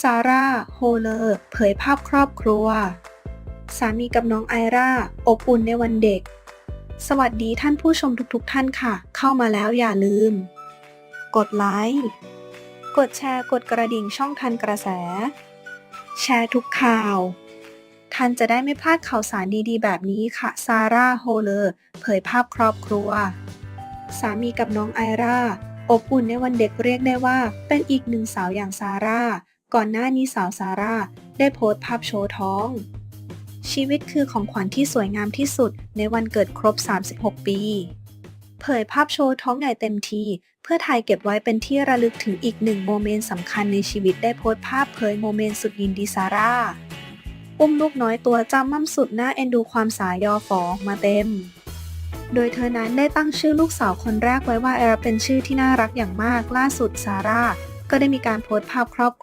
ซาร่า โฮเลอร์ เผยภาพครอบครัว สามีกับน้องไอร่าอบอุ่นในวันเด็ก สวัสดีท่านผู้ชมทุกๆทท่านค่ะ เข้ามาแล้วอย่าลืม กดไลค์ กดแชร์ กดกระดิ่งช่องทันกระแส แชร์ทุกข่าว ท่านจะได้ไม่พลาดข่าวสารดีๆ แบบนี้ค่ะ ซาร่า โฮเลอร์ เผยภาพครอบครัว สามีกับน้องไอร่าอบอุ่นในวันเด็กเรียกได้ว่า เป็นอีกหนึ่งสาวอย่างซาร่า ก่อนหน้านี้สาวซาร่าได้โพสต์ภาพโชว์ท้อง ชีวิตคือของขวัญที่สวยงามที่สุดในวันเกิดครบ 36 ปี เผยภาพโชว์ท้องใหญ่เต็มทีเพื่อถ่ายเก็บไว้เป็นที่ระลึกถึงอีกหนึ่งโมเมนต์สำคัญในชีวิตได้โพสต์ภาพเผยโมเมนต์สุดยินดีซาร่าอุ้มลูกน้อยตัวจำมั่มสุดน่าเอ็นดูความสายยอฟอมาเต็ม โดยเธอนั้นได้ตั้งชื่อลูกสาวคนแรกไว้ว่าแอร์เป็นชื่อที่น่ารักอย่างมากล่าสุดซาร่าก็ได้มีการโพสต์ภาพครอบ